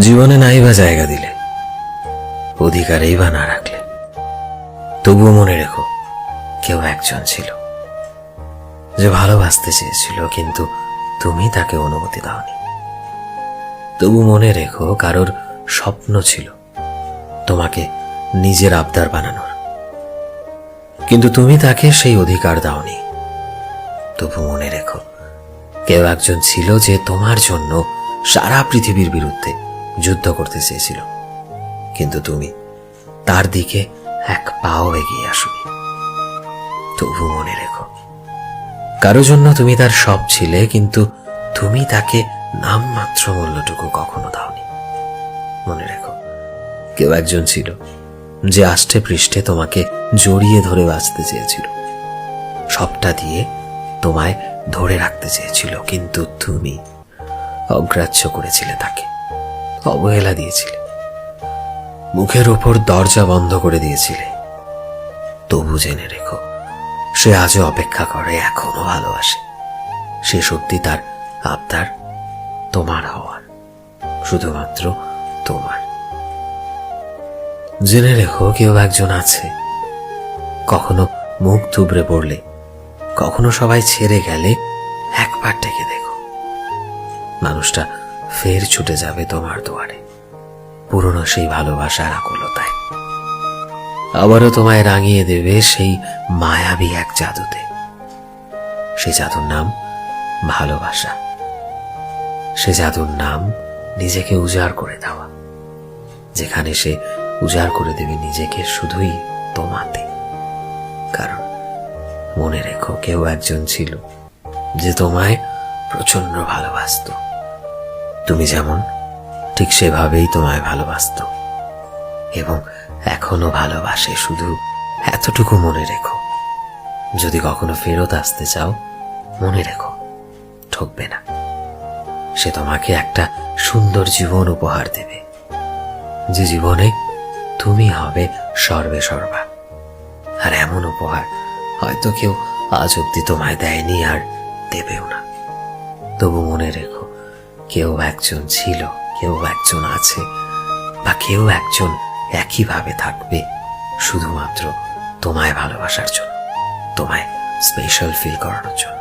জীবনে নাই বা জায়গা দিলে, অধিকারেই বা না রাখলে। তবুও মনে রেখো, কেউ একজন ছিল যে ভালোবাসতে চেয়েছিল, কিন্তু তুমি তাকে অনুমতি দাওনি। তবু মনে রেখো, কারোর স্বপ্ন ছিল তোমাকে নিজের আবদার বানানোর। কিন্তু তুমি তাকে সেই অধিকার দাওনি। তবু মনে রেখো, কেউ একজন ছিল যে তোমার জন্য সারা পৃথিবীর বিরুদ্ধে যুদ্ধ করতে চেয়েছিল। কিন্তু তুমি তার দিকে এক পাও এগিয়ে আসুনি। তবু মনে রেখো, কারও জন্য তুমি তার সব ছিলে, কিন্তু তুমি তাকে নামমাত্র মূল্যটুকু কখনো দাওনি। মনে রেখো, কেউ একজন ছিল যে আষ্টে পৃষ্ঠে তোমাকে জড়িয়ে ধরে বাঁচতে চেয়েছিল। সবটা দিয়ে তোমায় ধরে রাখতে চেয়েছিল, কিন্তু তুমি অগ্রাহ্য করেছিলে তাকে। অবহেলা দিয়েছিলে। মুখের ওপর দরজা বন্ধ করে দিয়েছিলে। তবু জেনে রেখো, সে আজও অপেক্ষা করে, এখনও ভালোবাসে। সে সত্যি তার আবদার তোমার হওয়ার, শুধুমাত্র তোমার। জেনে রেখো, কেউ একজন আছে, কখনো মুখ থুবড়ে পড়লে, কখনো সবাই ছেড়ে গেলে, একবার ডেকে দেখো। মানুষটা ফের ছুটে যাবে তোমার দুয়ারে। পুরনো সেই ভালোবাসার আকুলতায়। আবারও তোমায় রাঙিয়ে দেবে সেই মায়াবী এক জাদুতে। সে জাদুর নাম ভালোবাসা। সে জাদুর নাম নিজেকে উজাড় করে দেওয়া। যেখানে সে উজাড় করে দেবে নিজেকে শুধুই তোমাতে। কারণ মনে রেখো কেউ একজন ছিল যে তোমায় প্রচণ্ড ভালোবাসত। তুমি যেমন, ঠিক সেভাবেই তোমায় ভালোবাসত। এবং এখনও ভালোবাসে, শুধু এতটুকু মনে রেখো। যদি কখনো ফেরত আসতে চাও, মনে রেখো, ঠকবে না। সে তোমাকে একটা সুন্দর জীবন উপহার দেবে। যে জীবনে তুমি হবে সর্বে সর্বা। আর এমন উপহার হয়তো কেউ আজ অব্দি তোমায় দেয়নি আর দেবেও না। তবু মনে রেখো কেউ একজন ছিল, কেউ একজন আছে বা কেউ একজন একইভাবে থাকবে শুধুমাত্র তোমায় ভালোবাসার জন্য, তোমায় স্পেশাল ফিল করানোর জন্য।